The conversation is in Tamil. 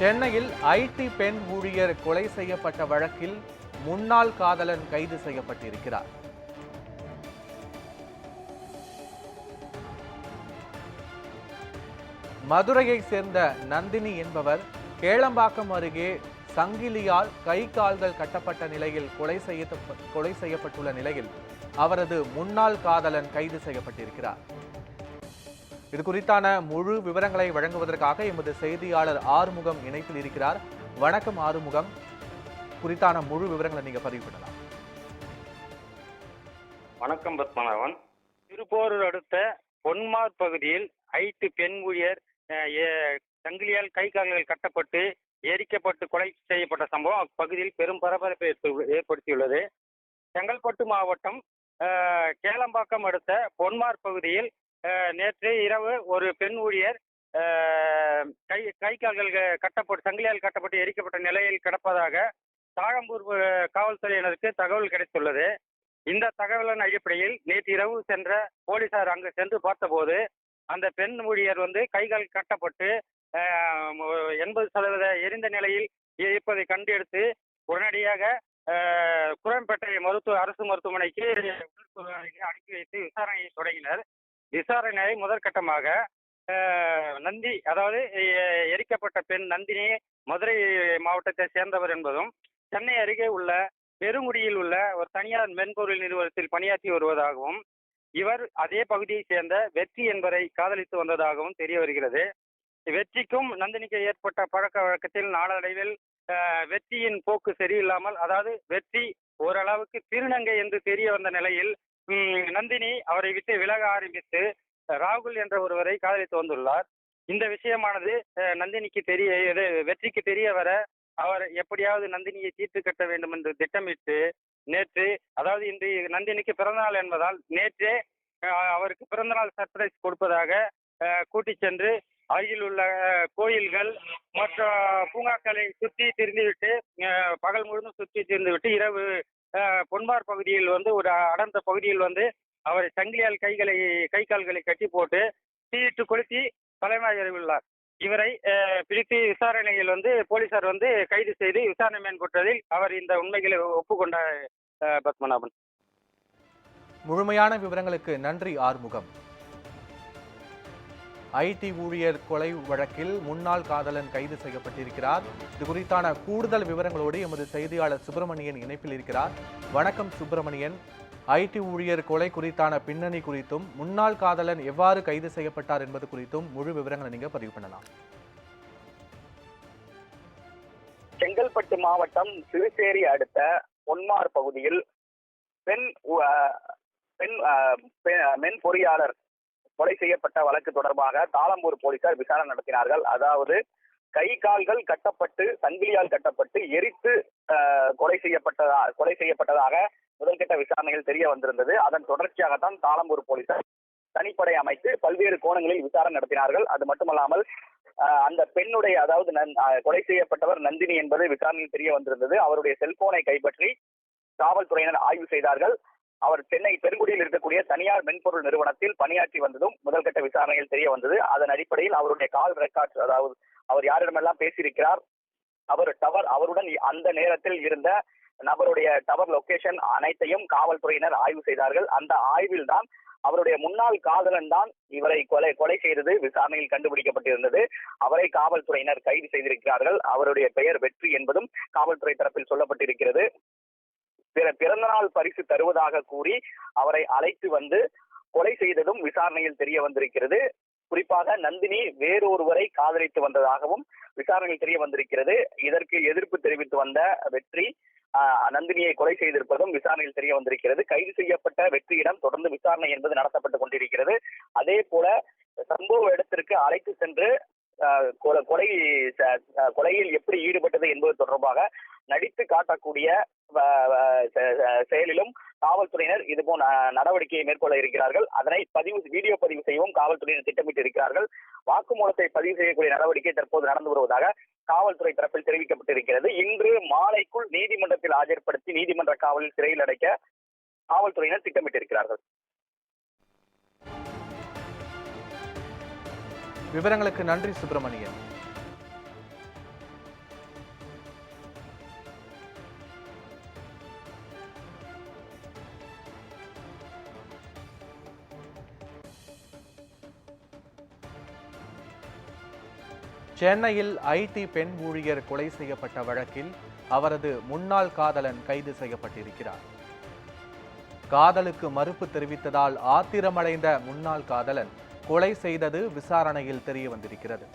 சென்னையில் ஐடி பெண் ஊழியர் கொலை செய்யப்பட்ட வழக்கில் முன்னாள் காதலன் கைது செய்யப்பட்டிருக்கிறார். மதுரையைச் சேர்ந்த நந்தினி என்பவர் கேளம்பாக்கம் அருகே சங்கிலியால் கை கால்கள் கட்டப்பட்ட நிலையில் கொலை செய்ய கொலை செய்யப்பட்டுள்ள நிலையில் அவரது முன்னாள் காதலன் கைது செய்யப்பட்டிருக்கிறார். இது குறித்தான முழு விவரங்களை வழங்குவதற்காக எமது செய்தியாளர் ஆறுமுகம் இணைப்பில் இருக்கிறார். வணக்கம் ஆறுமுகம். குறித்தான முழு விவரங்களை நீங்க பதிவு பண்ணலாம். வணக்கம் பத்மநாபன். திருப்போரூர் அடுத்த பொன்மார் பகுதியில் ஐட்டு பெண் ஊழியர் அஹ், ஏ- சங்கிலியால் கை கால்கள் கட்டப்பட்டு எரிக்கப்பட்டு கொலை செய்யப்பட்ட சம்பவம் அப்பகுதியில் பெரும் பரபரப்பை ஏற்படுத்தியுள்ளது. செங்கல்பட்டு மாவட்டம் கேளம்பாக்கம் அடுத்த பொன்மார் பகுதியில் நேற்று இரவு ஒரு பெண் ஊழியர் கை கை கால்கள் கட்டப்பட்டு சங்கிலியால் கட்டப்பட்டு எரிக்கப்பட்ட நிலையில் கிடப்பதாக தாழம்பூர் காவல்துறையினருக்கு தகவல் கிடைத்துள்ளது. இந்த தகவலின் அடிப்படையில் நேற்று இரவு சென்ற போலீசார் அங்கு சென்று பார்த்தபோது அந்த பெண் ஊழியர் வந்து கைகால் கட்டப்பட்டு எண்பது சதவீத எரிந்த நிலையில் இருப்பதை கண்டு எடுத்து உடனடியாக குரம்பேட்டை மருத்துவ அரசு மருத்துவமனைக்கு மருத்துவமனைக்கு அனுப்பி வைத்து விசாரணையை தொடங்கினர். விசாரணையை முதற்கட்டமாக நந்தி அதாவது எரிக்கப்பட்ட பெண் நந்தினி மதுரை மாவட்டத்தை சேர்ந்தவர் என்பதும் சென்னை அருகே உள்ள பெருங்குடியில் உள்ள ஒரு தனியார் மென்பொருள் நிறுவனத்தில் பணியாற்றி வருவதாகவும் இவர் அதே பகுதியைச் சேர்ந்த வெற்றி என்பவரை காதலித்து வந்ததாகவும் தெரிய வருகிறது. வெற்றிக்கும் நந்தினிக்கு ஏற்பட்ட பழக்க வழக்கத்தில் நாளடைவில் வெற்றியின் போக்கு சரியில்லாமல் அதாவது வெற்றி ஓரளவுக்கு திருநங்கை என்று தெரிய வந்த நிலையில் நந்தினி அவரை விட்டு விலக ஆரம்பித்து ராகுல் என்ற ஒருவரை காதலித்து வந்துள்ளார். இந்த விஷயமானது நந்தினிக்கு தெரிய இது வெற்றிக்கு தெரிய வர அவர் எப்படியாவது நந்தினியை தீர்த்து கட்ட வேண்டும் என்று திட்டமிட்டு நேற்று அதாவது இன்று நந்தினிக்கு பிறந்தநாள் என்பதால் நேற்றே அவருக்கு பிறந்தநாள் சர்ப்ரைஸ் கொடுப்பதாக கூட்டி சென்று அருகில் உள்ள கோயில்கள் மற்ற பூங்காக்களை சுற்றி திரிந்துவிட்டு பகல் முழுதும் சுற்றி திரிந்துவிட்டு இரவு அஹ், பொன்பார் பகுதியில் வந்து ஒரு அடர்ந்த பகுதியில் வந்து அவரை சங்கிலியால் கைகளை கை கால்களை கட்டி போட்டு தீயிட்டு கொளுத்தி தலைமையுள்ளார் இவரை பிரித்து பிடித்து விசாரணையில் வந்து போலீசார் வந்து கைது செய்து விசாரணை மேற்கொண்டதில் அவர் இந்த உண்மைகளை ஒப்புக்கொண்டார் பத்மநாபன். முழுமையான விவரங்களுக்கு நன்றி ஆறுமுகம். ஐடி ஊழியர் கொலை வழக்கில் முன்னாள் காதலன் கைது செய்யப்பட்டிருக்கிறார். இது குறித்தான கூடுதல் விவரங்களோடு எமது செய்தியாளர் சுப்பிரமணியன் இணைப்பில் இருக்கிறார். வணக்கம் சுப்பிரமணியன். ஐடி ஊழியர் கொலை குறித்தான பின்னணி குறித்தும் முன்னாள் காதலன் எவ்வாறு கைது செய்யப்பட்டார் என்பது குறித்தும் முழு விவரங்களை நீங்க பதிவு பண்ணலாம். செங்கல்பட்டு மாவட்டம் சிறுசேரி அடுத்த பொன்மார் பகுதியில் பெண் பெண் பெண் பெ- பொறியாளர் கொலை செய்யப்பட்ட வழக்கு தொடர்பாக தாளம்பூர் போலீசார் விசாரணை நடத்தினார்கள். அதாவது கை கால்கள் கட்டப்பட்டு சங்கிலியால் கட்டப்பட்டு எரித்து கொலை செய்யப்பட்டதா கொலை செய்யப்பட்டதாக முதல்கட்ட விசாரணைகள் தெரிய வந்திருந்தது. அதன் தொடர்ச்சியாகத்தான் தாளம்பூர் போலீசார் தனிப்படை அமைத்து பல்வேறு கோணங்களில் விசாரணை நடத்தினார்கள். அது மட்டுமல்லாமல் அந்த பெண்ணுடைய அதாவது நன்- அஹ், கொலை செய்யப்பட்டவர் நந்தினி என்பது விசாரணையில் தெரிய வந்திருந்தது. அவருடைய செல்போனை கைப்பற்றி காவல்துறையினர் ஆய்வு செய்தார்கள். அவர் சென்னை பெருங்குடியில் இருக்கக்கூடிய தனியார் மென்பொருள் நிறுவனத்தில் பணியாற்றி வந்ததும் முதல்கட்ட விசாரணையில் தெரிய வந்தது. அதன் அடிப்படையில் அவருடைய கால் ரெக்கார்ட்ஸ் அதாவது அவர் யாரிடமெல்லாம் பேசியிருக்கிறார் அவர் டவர் அவருடன் அந்த நேரத்தில் இருந்த நபருடைய டவர் லொகேஷன் அனைத்தையும் காவல்துறையினர் ஆய்வு செய்தார்கள். அந்த ஆய்வில் தான் அவருடைய முன்னாள் காதலன் தான் இவரை கொலை கொலை செய்தது விசாரணையில் கண்டுபிடிக்கப்பட்டிருந்தது. அவரை காவல்துறையினர் கைது செய்திருக்கிறார்கள். அவருடைய பெயர் வெற்றி என்பதும் காவல்துறை தரப்பில் சொல்லப்பட்டிருக்கிறது. பிற பிறந்தநாள் பரிசு தருவதாக கூறி அவரை அழைத்து வந்து கொலை செய்ததும் விசாரணையில் தெரிய வந்திருக்கிறது. குறிப்பாக நந்தினி வேறொருவரை காதலித்து வந்ததாகவும் விசாரணையில் தெரிய வந்திருக்கிறது. இதற்கு எதிர்ப்பு தெரிவித்து வந்த வெற்றி நந்தினியை கொலை செய்திருப்பதும் விசாரணையில் தெரிய வந்திருக்கிறது. கைது செய்யப்பட்ட வெற்றியிடம் தொடர்ந்து விசாரணை என்பது நடத்தப்பட்டுக் கொண்டிருக்கிறது. அதே போல சம்பவ இடத்திற்கு அழைத்து சென்று கொலை கொலையில் எப்படி ஈடுபட்டது என்பது தொடர்பாக நடித்து காட்டக்கூடிய செயலிலும் காவல்துறையினர் இது நடவடிக்கையை மேற்கொள்ள இருக்கிறார்கள். அதனை பதிவு வீடியோ பதிவு செய்யவும் காவல்துறையினர் திட்டமிட்டு இருக்கிறார்கள் வாக்குமூலத்தை பதிவு செய்யக்கூடிய நடவடிக்கை தற்போது நடந்து வருவதாக காவல்துறை தரப்பில் தெரிவிக்கப்பட்டிருக்கிறது. இன்று மாலைக்குள் நீதிமன்றத்தில் ஆஜர்படுத்தி நீதிமன்ற காவலில் சிறையில் அடைக்க காவல்துறையினர் திட்டமிட்டிருக்கிறார்கள். விவரங்களுக்கு நன்றி சுப்பிரமணியன். சென்னையில் ஐடி பெண் ஊழியர் கொலை செய்யப்பட்ட வழக்கில் அவரது முன்னாள் காதலன் கைது செய்யப்பட்டிருக்கிறார். காதலுக்கு மறுப்பு தெரிவித்ததால் ஆத்திரமடைந்த முன்னாள் காதலன் கொலை செய்தது விசாரணையில் தெரிய வந்திருக்கிறது.